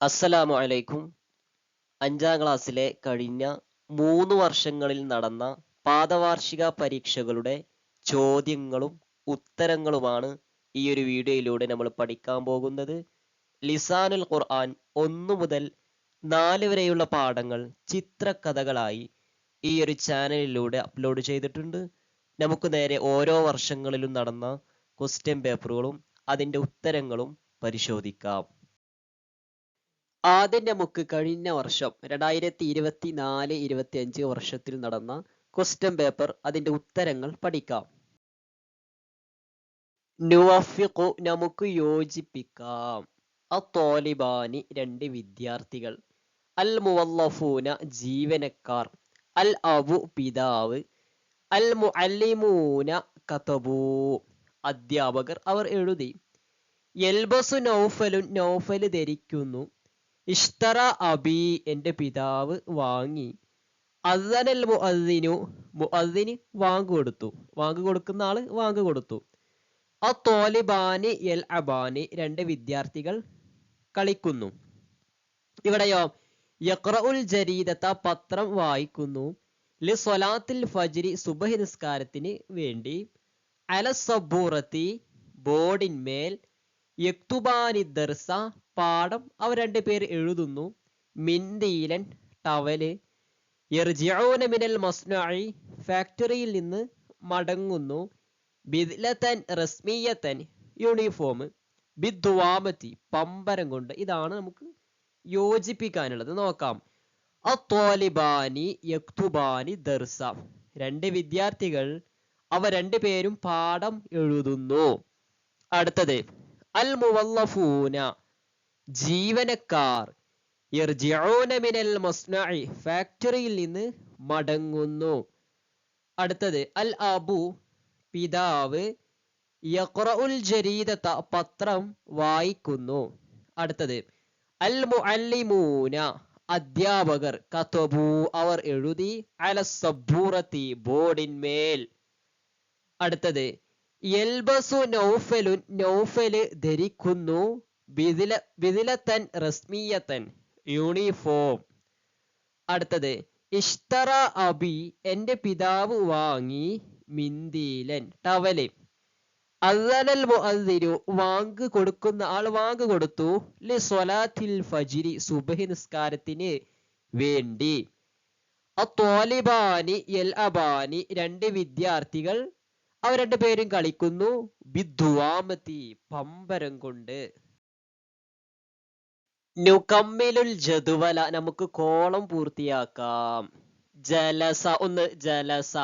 അസ്സലാമു അലൈക്കും. അഞ്ചാം ക്ലാസ്സിലെ കഴിഞ്ഞ മൂന്ന് വർഷങ്ങളിൽ നടന്ന പാദവാർഷിക പരീക്ഷകളുടെ ചോദ്യങ്ങളും ഉത്തരങ്ങളുമാണ് ഈ ഒരു വീഡിയോയിലൂടെ നമ്മൾ പഠിക്കാൻ പോകുന്നത്. ലിസാനുൽ ഖുർആൻ ഒന്നു മുതൽ നാല് വരെയുള്ള പാഠങ്ങൾ ചിത്രകഥകളായി ഈ ഒരു ചാനലിലൂടെ അപ്ലോഡ് ചെയ്തിട്ടുണ്ട്. നമുക്ക് നേരെ ഓരോ വർഷങ്ങളിലും നടന്ന ക്വസ്റ്റ്യൻ പേപ്പറുകളും അതിന്റെ ഉത്തരങ്ങളും പരിശോധിക്കാം. ആദ്യം നമുക്ക് കഴിഞ്ഞ വർഷം രണ്ടായിരത്തി ഇരുപത്തി നാല് ഇരുപത്തി അഞ്ച് വർഷത്തിൽ നടന്ന ക്വസ്റ്റ്യൻ പേപ്പർ അതിന്റെ ഉത്തരങ്ങൾ പഠിക്കാം. നുവഫിഖു നമുക്ക് യോജിപ്പിക്കാം. അത്തോലിബാനി രണ്ട് വിദ്യാർത്ഥികൾ. അൽ മുവല്ലഫൂന ജീവനക്കാർ. അൽ അബു പിതാവ്. അൽ മുഅല്ലിമൂന കതബൂ. അധ്യാപകർ അവർ എഴുതി. എൽബസു നൗഫലും നൗഫൽ ധരിക്കുന്നു. ഇഷ്തറ അബി എന്റെ പിതാവ് വാങ്ങി. അസനൽ മുഅദ്ദിനു മുഅദ്ദിന് വാങ്ങി കൊടുത്തു. വാങ്ങി കൊടുക്കുന്ന ആൾ വാങ്ങി കൊടുത്തു. ആ തോലിബാനി എൽ അബാനി രണ്ട് വിദ്യാർത്ഥികൾ കളിക്കുന്നു. ഇവിടെയോ യക്രഉൽ ജരീദത്ത പത്രം വായിക്കുന്നു. ലി സ്വലാത്തിൽ ഫജ്രി സുബഹി നിസ്കാരത്തിന് വേണ്ടി. അല സബൂറത്തി ബോർഡിന്മേൽ യക്തുബാനി ദർസ പാഠം അവർ പേര് എഴുതുന്നു. മിന്തീലൻ ടവൽ യർജിഊന മിനൽ മസ്നായി ഫാക്ടറിയിൽ നിന്ന് മടങ്ങുന്നു. ബിദ്ലത്തൻ റസ്മിയത്തൻ യൂണിഫോം ബിദ്വാമത്തി പമ്പരം കൊണ്ട്. ഇതാണ് നമുക്ക് യോജിപ്പിക്കാനുള്ളത്. നോക്കാം. അത്തോലിബാനി യക്തുബാനി ദർസ. രണ്ട് വിദ്യാർത്ഥികൾ അവ രണ്ടുപേരും പാഠം എഴുതുന്നു. അടുത്തത് അൽ മുവല്ലഫൂന ജീവനക്കാർ മിനൽ മസ്നാഇ ഫാക്ടറിയിൽ നിന്ന് മടങ്ങുന്നു. അടുത്തത് അൽ അബു പിതാവ് ജരീദത പത്രം വായിക്കുന്നു. അടുത്തത് അൽ മുഅല്ലിമൂന അധ്യാപകർ കതബു അവർ എഴുതി അല സബൂറത്തി ബോർഡിന്മേൽ. അടുത്തത് എൽബസു നൗഫലു നൗഫൽ ധരിക്കുന്നു. ബിദില ബിദിലത്തൻ റസ്മിയത്തൻ യൂണിഫോം. അടുത്തത് ഇഷ്തറ അബി എന്റെ പിതാവ് വാങ്ങി മിന്തിലൻ ടവൽ. അസനൽ മുഅദ്ദിനു വാങ്ക് കൊടുക്കുന്ന ആൾ വാങ്ക് കൊടുത്തു. ലി സ്വലാത്തിൽ ഫജിരി സുബഹി നിസ്കാരത്തിന് വേണ്ടി. അത്തോലിബാനി എൽ അബാനി രണ്ട് വിദ്യാർത്ഥികൾ അവർ രണ്ടുപേരും കളിക്കുന്നു. ബിദ്വാമത്തി പമ്പരം കൊണ്ട്. നുകമ്മിലുൽ ജദുവല നമുക്ക് കോളം പൂർത്തിയാക്കാം. ജലസ ഒന്ന് ജലസ.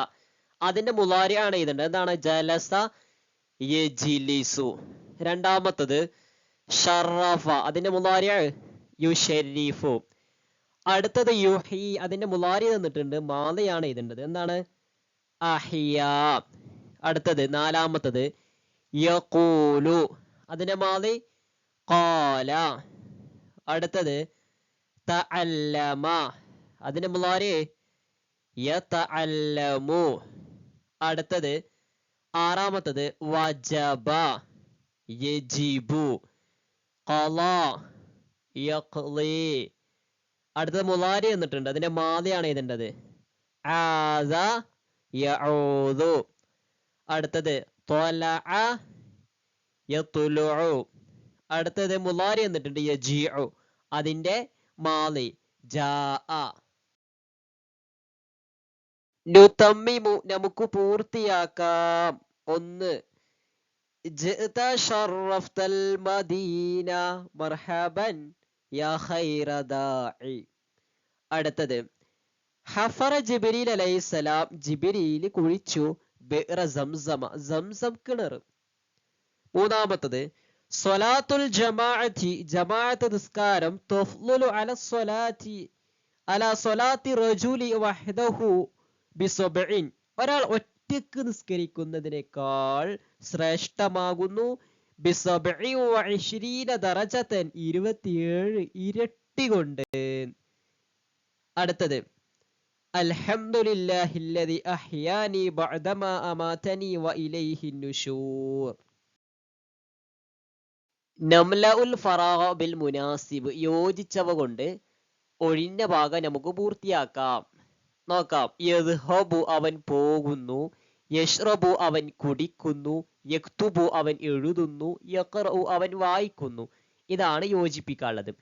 അതിന്റെ മുലാരിയാണ് എഴുതേണ്ടത്. എന്താണ്? ജലസ യജിലിസു. രണ്ടാമത്തത് ഷറഫ. അതിന്റെ മുലാരിയാണ് യുഷരീഫു അടുത്തത് യുഹി അതിന്റെ മുലാരി തന്നിട്ടുണ്ട്. മാലയാണ് എഴുതേണ്ടത്. എന്താണ്? അഹിയ. അടുത്തത് നാലാമത്തത് യഖൂലു അതിന്റെ മാലി ഖാല അടുത്തത് തഅല്ലമ. അതിന്റെ മുലാരി യതഅല്ലമു. അടുത്തത് ആറാമത്തത് വജബ. യജിബു. യഖ്ലി. അടുത്തത് മുലാരി എന്നിട്ടുണ്ട്. അതിന്റെ മാതയാണ് എഴുതേണ്ടത്. യഊദു. അടുത്തത് ത്വലഅ അടുത്തത് മുലാരി എന്നിട്ടുണ്ട്. യജീഉ. അതിന്റെ മാളി ജാഅ നുതമ്മിമു നമുക്ക് പൂർത്തിയാക്കാം. ഒന്ന് മദീന മർഹബൻ യാ ഖൈറദാഇ അടുത്തത് ഹഫറ ജിബ്രീൽ അലൈഹിസ്സലാം ജിബ്രീൽ കുഴിച്ചു സംസം കിണർ. മൂന്നാമത്തത് സ്വലാത്തുൽ ജമാഅത്തി ജമാഅത്ത് നിസ്കാരം തഫ്ലുലു അല സ്വലാത്തി അല സ്വലാത്തി റജുലി വഹദഹു ബിസബഇൻ. ഒരാൾ ഒറ്റയ്ക്ക് നിസ്കരിക്കുന്നതിനേക്കാൾ ശ്രേഷ്ഠമാകുന്നു. ബിസബഇ വഇശ്രീന ദറജതൻ ഇരുപത്തിയേഴ് ഇരട്ടി കൊണ്ട്. അടുത്തത് അൽഹംദുലില്ലാഹില്ലദി അഹ്യാനി ബഅദമാ അമാതനി വഇലൈഹി നുശൂർ നംല ഉൽ ബിൽ മുനാസിബ് യോജിച്ചവ കൊണ്ട് ഒഴിഞ്ഞ ഭാഗം നമുക്ക് പൂർത്തിയാക്കാം. നോക്കാം. യദ്ഹബു അവൻ പോകുന്നു. യഷ്റബു അവൻ കുടിക്കുന്നു. യക്തുബു അവൻ എഴുതുന്നു. യഖറഉ അവൻ വായിക്കുന്നു. ഇതാണ് യോജിപ്പിക്കാനുള്ളത്.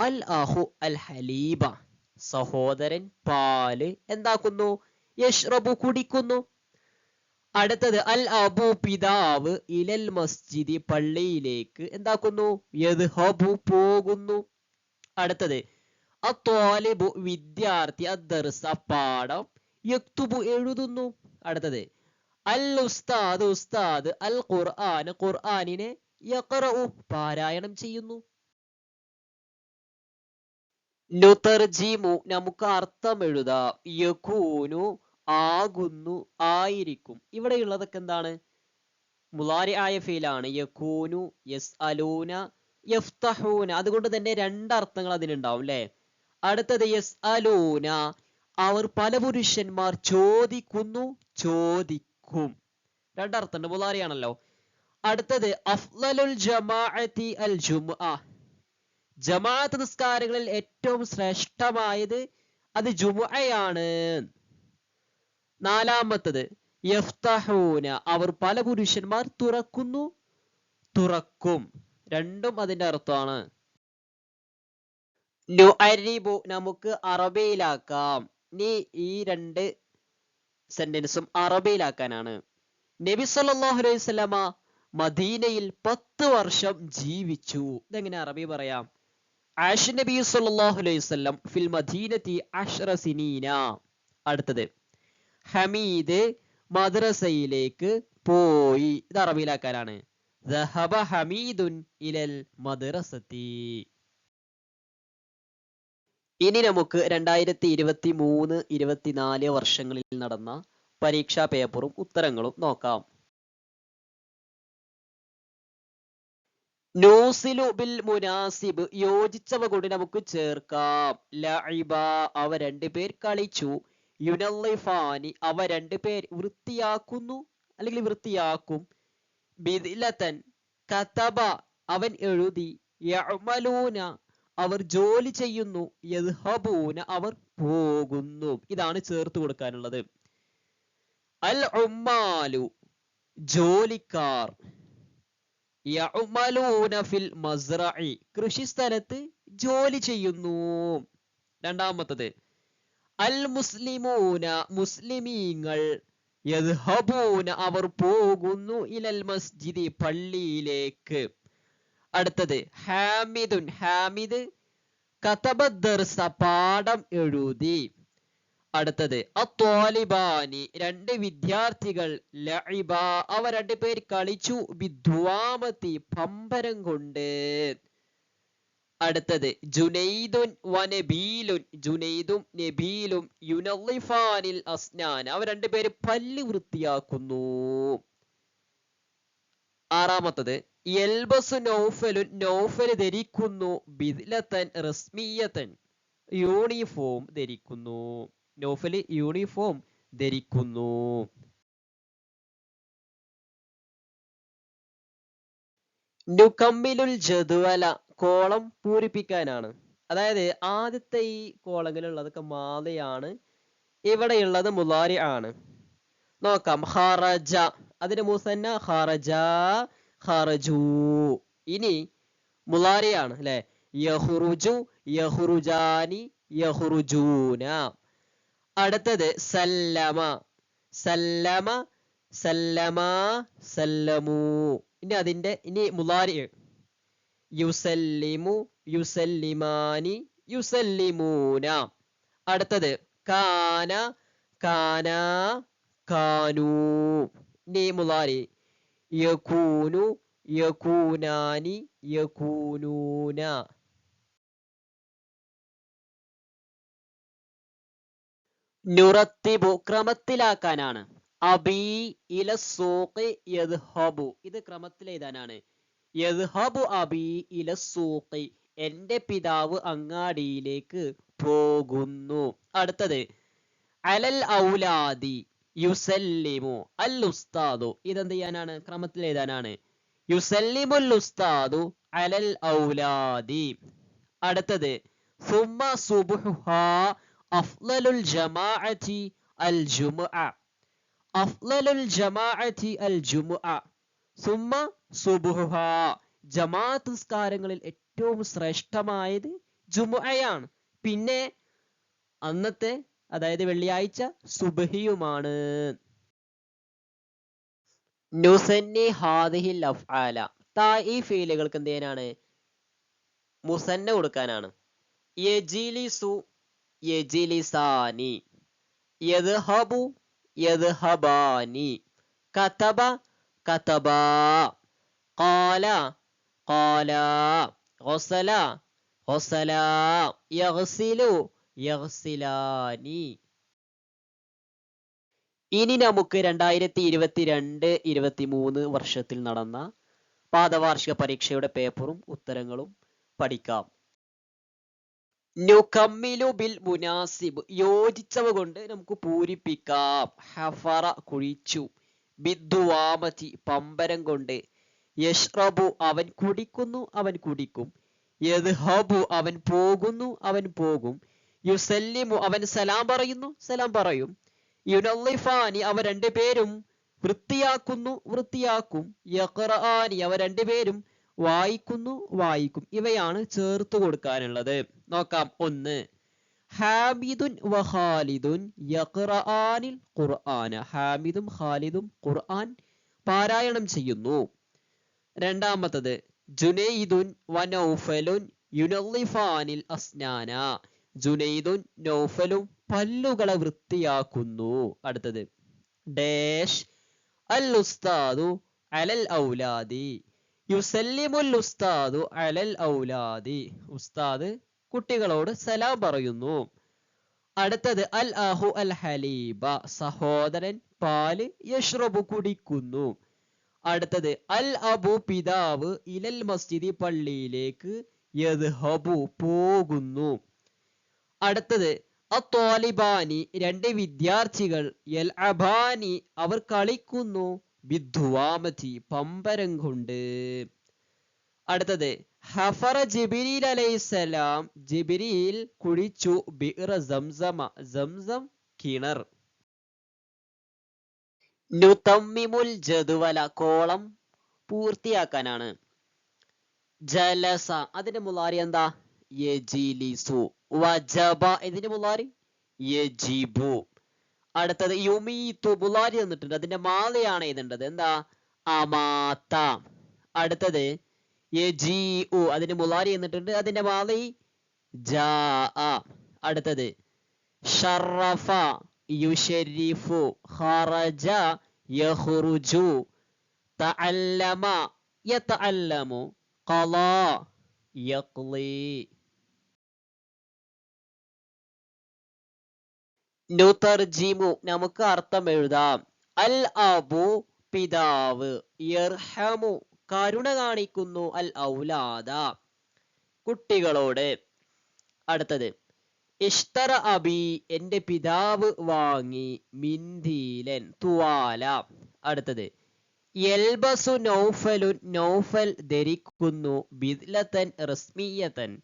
അൽ അഹു അൽ ഹലീബ. സഹോദരൻ പാൽ എന്താക്കുന്നു? യഷ്റബു കുടിക്കുന്നു. അടുത്തത് അൽ അബു പിതാവ് ഇലൽ മസ്ജിദി പള്ളിയിലേക്ക് എന്താക്കുന്നു? യദ്ഹബു പോകുന്നു. അടുത്തത് അത്വാലിബു വിദ്യാർത്ഥി അദ്ദർസ പാഠം യക്തുബു എഴുതുന്നു. അടുത്തത് അൽ ഉസ്താദ് ഉസ്താദ് അൽ ഖുർആൻ ഖുർആനിനെ യഖറഉ പാരായണം ചെയ്യുന്നു. നുതർജിമു നമുക്ക് അർത്ഥം എഴുതാം. യകൂനു ആകുന്നു ആയിരിക്കും. ഇവിടെ ഉള്ളതൊക്കെ എന്താണ്? മുലാരി ആയ ഫീലാണ്. യകൂനു യസ് അലൂന യഫ്തഹൂന. അതുകൊണ്ട് തന്നെ രണ്ടർത്ഥങ്ങൾ അതിനുണ്ടാവും അല്ലെ അടുത്തത് യസ് അലൂന അവർ പല പുരുഷന്മാർ ചോദിക്കുന്നു ചോദിക്കും. രണ്ടർത്ഥമുണ്ട്. മുലാരിയാണല്ലോ അടുത്തത് അഫ്ലലുൽ ജമാഅത്തി അൽ ജുമുഅ ജമാഅത്ത് നിസ്കാരങ്ങളിൽ ഏറ്റവും ശ്രേഷ്ഠമായത് അത് ജുമുഅയാണ് നാലാമത്തത് യഫ്തഹൂന. അവർ പല പുരുഷന്മാർ തുറക്കുന്നു തുറക്കും. രണ്ടും അതിന്റെ അർത്ഥമാണ്. നമുക്ക് അറബിയിലാക്കാം. നീ ഈ രണ്ട് സെന്റൻസും അറബിയിലാക്കാനാണ്. നബി സല്ലല്ലാഹു അലൈഹി വസല്ലമ മദീനയിൽ പത്ത് വർഷം ജീവിച്ചു. ഇതെങ്ങനെ അറബി പറയാം? ആഷ് നബി സല്ലല്ലാഹു അലൈഹി വസല്ലം ഫിൽ മദീനത്തി അഷ്റ സിനീന. അടുത്തത്. ഹമീദ് മദ്രസയിലേക്ക് പോയി. ഇത് അറബിയിലാക്കാനാണ്. ഹമീദുൻ ഇലൽ മദ്രസത്തി. ഇനി നമുക്ക് രണ്ടായിരത്തി ഇരുപത്തി മൂന്ന് ഇരുപത്തിനാല് വർഷങ്ങളിൽ നടന്ന പരീക്ഷാ പേപ്പറും ഉത്തരങ്ങളും നോക്കാം. നൂസിലു ബിൽ മുനാസിബ് യോജിച്ചവ കൊണ്ട് നമുക്ക് ചേർക്കാം. ലഇബ അവ രണ്ടുപേർ കളിച്ചു. യുനല്ലിഫാനി അവ രണ്ട് രണ്ടുപേർ വൃത്തിയാക്കുന്നു അല്ലെങ്കിൽ വൃത്തിയാക്കും. ബിദിലത്തൻ കതബ അവൻ എഴുതി യഅമലൂന അവർ ജോലി ചെയ്യുന്നു യദ്ഹബൂന അവർ പോകുന്നു. ഇതാണ് ചേർത്ത് കൊടുക്കാനുള്ളത്. അൽ ഉമ്മാലു ജോലിക്കാർ യഅമലൂന ഫിൽ മസ്റഇ കൃഷിസ്ഥലത്ത് ജോലി ചെയ്യുന്നു. രണ്ടാമത്തത് അൽ മുസ്ലിമൂന മുസ്ലിമീങ്ങൾ യദ്ഹബൂന അവർ പോകുന്നു ഇലൽ മസ്ജിദി പള്ളിയിലേക്ക്. അടുത്തത് ഹാമിദുൻ ഹാമിദ് കതബദ്ദർസ പാഠം എഴുതി. അടുത്തത് അത്വാലിബാനി രണ്ട് വിദ്യാർത്ഥികൾ ലഇബ അവ രണ്ടുപേർ കളിച്ചു ബിദ്വാമത്തി പമ്പരം കൊണ്ട്. അടുത്തത്. ജുനൈദുൻ വനബീലുൻ ജുനൈദും നബീലും യുനല്ലിഫാനിൽ അസ്നാൻ. അവർ രണ്ടുപേര് പല്ല് വൃത്തിയാക്കുന്നു. ആറാമത്തത്. യൽബസു നൗഫലുൻ നൗഫൽ ധരിക്കുന്നു. ബിദ്ലത്തൻ റസ്മിയത്തൻ യൂണിഫോം ധരിക്കുന്നു. നൗഫൽ യൂണിഫോം ധരിക്കുന്നു. നുകമ്മിലുൽ ജദ്വല കോളം പൂരിപ്പിക്കാനാണ്. അതായത് ആദ്യത്തെ ഈ കോളങ്ങളിലുള്ളതൊക്കെ മാതയാണ്. ഇവിടെയുള്ളത് മുലാരി ആണ്. നോക്കാം. ഹറജ അതിന്റെ മുസന്ന ഹറജ ഹറജു ഇനി മുലാരിയാണ് അല്ലെ? യഹുറുജു യഹുറുജാനി യഹുറുജൂന. അടുത്തത് സല്ലമ. സല്ലമ സല്ലമ സല്ലമു. ഇനി അതിന്റെ ഇനി മുലാരി യുസല്ലിമു യുസല്ലിമാനി യുസല്ലിമൂന. അടുത്തത് കാന കാന കാനു. നീമുലാരി യകൂനു യകൂനാനി യകൂനൂന. നുറത്തിബു ക്രമത്തിലാക്കാനാണ്. അബി ഇല സൂഖ് യദ്ഹബു. ഇത് ക്രമത്തിൽ എഴുതാനാണ് യദ്ഹബു അബി ഇല സൂഖി എന്റെ പിതാവ് അങ്ങാടിയിലേക്ക് പോകുന്നു. അടുത്തത് അലൽ ഔലാദി യുസല്ലിമു അൽ ഉസ്താദു ഇതെന്ത് ചെയ്യാനാണ്? ക്രമത്തിൽ എഴുതാനാണ്. യുസല്ലിമുൽ ഉസ്താദു അലൽ ഔലാദി. അടുത്തത് സുമ സുബ്ഹുഹ അഫ്ലലുൽ ജമാഅത്തി അൽ ജുമുഅ. അഫ്ലലുൽ ജമാഅത്തി അൽ ജുമുഅ. സുമ്മ സുബുഹ. ജമാഅത്ത് നിസ്കാരങ്ങളിൽ ഏറ്റവും ശ്രേഷ്ഠമായത് ജുമുഅയാണ്. പിന്നെ അന്നത്തെ അതായത് വെള്ളിയാഴ്ച സുബഹിയുമാണ്. നുസന്നി ഹാദിഹിൽ അഫ്ആല താ ഈ ഫീലുകൾക്ക് എന്ത് ചെയ്യാനാണ്? മുസന്ന കൊടുക്കാനാണ്. യജിലിസു യജിലിസാനി യദ്ഹബു യദ്ഹബാനി. കതബ കതബാ. ഖാല ഖാലാ غسل ഗസലാ യഗ്സിലു യഗ്സിലാനി. ഇനി നമുക്ക് രണ്ടായിരത്തി ഇരുപത്തിരണ്ട് ഇരുപത്തി മൂന്ന് വർഷത്തിൽ നടന്ന പാദവാർഷിക പരീക്ഷയുടെ പേപ്പറും ഉത്തരങ്ങളും പഠിക്കാം. നുകമ്മിലു ബിൽ മുനാസിബ് യോജിച്ചവ കൊണ്ട് നമുക്ക് പൂരിപ്പിക്കാം. ഹഫറ കുഴിച്ചു. ബിദ്ദുവാമതി പമ്പരം കൊണ്ട്. യഷ്റബു അവൻ കുടിക്കുന്നു അവൻ കുടിക്കും. യദ്ഹബു അവൻ പോകുന്നു അവൻ പോകും. യുസല്ലിമു അവൻ സലാം പറയുന്നു സലാം പറയും. യുനല്ലിഫാനി അവ രണ്ടുപേരും വൃത്തിയാക്കുന്നു വൃത്തിയാക്കും. യഖറാനി അവ രണ്ടുപേരും വായിക്കുന്നു വായിക്കും. ഇവയാണ് ചേർത്ത് കൊടുക്കാനുള്ളത്. നോക്കാം ഒന്ന്. ഹാമിദുൻ ഖാലിദുൻ യഖ്റആനിൽ ഖുർആന. ഹാമിദും ഖാലിദും ഖുർആൻ പാരായണം ചെയ്യുന്നു. രണ്ടാമത്തത് ജുനൈദുൻ വ നൗഫലുൻ യുനല്ലിഫാനിൽ അസ്നാന. ജുനൈദുൻ നൗഫലും പല്ലുകളെ വൃത്തിയാക്കുന്നു. അടുത്തത് ഡാഷ് അൽ ഉസ്താദു അലൽ ഔലാദി. യുസല്ലിമുൽ ഉസ്താദു അലൽ ഔലാദി. ഉസ്താദ് കുട്ടികളോട് സലാം പറയുന്നു. അടുത്തത് അൽ അഹു അൽ ഹലീബ സഹോദരൻ പാൽ യഷ്റബു കുടിക്കുന്നു. അടുത്തത് അൽ അബു പിതാവ് ഇലൽ മസ്ജിദി പള്ളിയിലേക്ക് യദ്ഹബു പോകുന്നു. അടുത്തത് അത്തോലിബാനി രണ്ട് വിദ്യാർത്ഥികൾ എൽ അബാനി അവർ കളിക്കുന്നു. ബിദ്വാമതി പമ്പരം കൊണ്ട്. അടുത്തത് ഹഫറ ജിബിരിൽ അലൈസലാം ജിബിരിൽ കുഴിച്ചു ബിറ സംസമ സംസം കിണർ. നുതമ്മിമുൽ ജദുവല കോളം പൂർത്തിയാക്കാനാണ്. ജലസ അതിന്റെ മുലാരി എന്താ? യജിലിസു. വജബ ഇതിന്റെ മുലാരി യജിബു. അടുത്തത് യുമീത്തു മുലാരി തന്നിട്ടുണ്ട് അതിന്റെ മാലയാണ് എഴുതേണ്ടത്. എന്താ? അമാത്ത. അടുത്തത് അതിന്റെ മുലാരി എന്നിട്ടുണ്ട്. അതിന്റെ മാലി അടുത്തത്. ഷറഫ യുഷരിഫു ഖറജ യഖ്റുജു തഅല്ലമ യതഅല്ലമു ഖളാ യഖ്ലി. നുതർജിമു നമുക്ക് അർത്ഥം എഴുതാം. അൽ അബു പിതാവ്. യർഹമു കരുണ കാണിക്കുന്നു അൽ ഔലാദ. കുട്ടികളോട് അടുത്തത്. ഇഷ്തറ അബി എന്റെ പിതാവ് വാങ്ങി മിന്തിയിലൻ തുവാല. അടുത്തത്. യൽബസു നൗഫലു നൗഫൽ ധരിക്കുന്നു ബിദ്ലത്തൻ റസ്മിയത്തൻ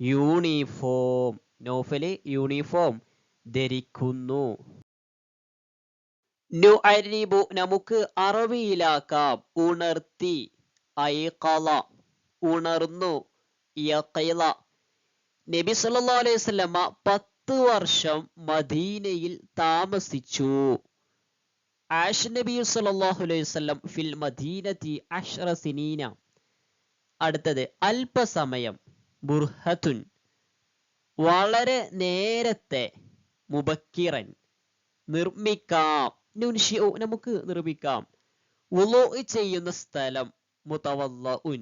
യൂണിഫോം നൗഫൽ യൂണിഫോം ധരിക്കുന്നു. നുഅരിബു നമുക്ക് അറബിയിലാക്കാം. ഉണർത്തി. ഐഖള ഉണർന്നു യഖിള നബി സല്ലല്ലാഹു അലൈഹി വസല്ലമ പത്ത് വർഷം മദീനയിൽ താമസിച്ചു. ആഷ് നബി സല്ലല്ലാഹു അലൈഹി വസല്ലം ഫിൽ മദീനത്തി അഷ്റ സിനീന. അടുത്തത് അല്പസമയം ബുർഹത്തുൻ. വളരെ നേരത്തെ മുബക്കിറൻ. നിർമ്മിക്കാം. നമുക്ക് നിർമ്മിക്കാം. ഉലോ ചെയ്യുന്ന സ്ഥലം mutawallaun.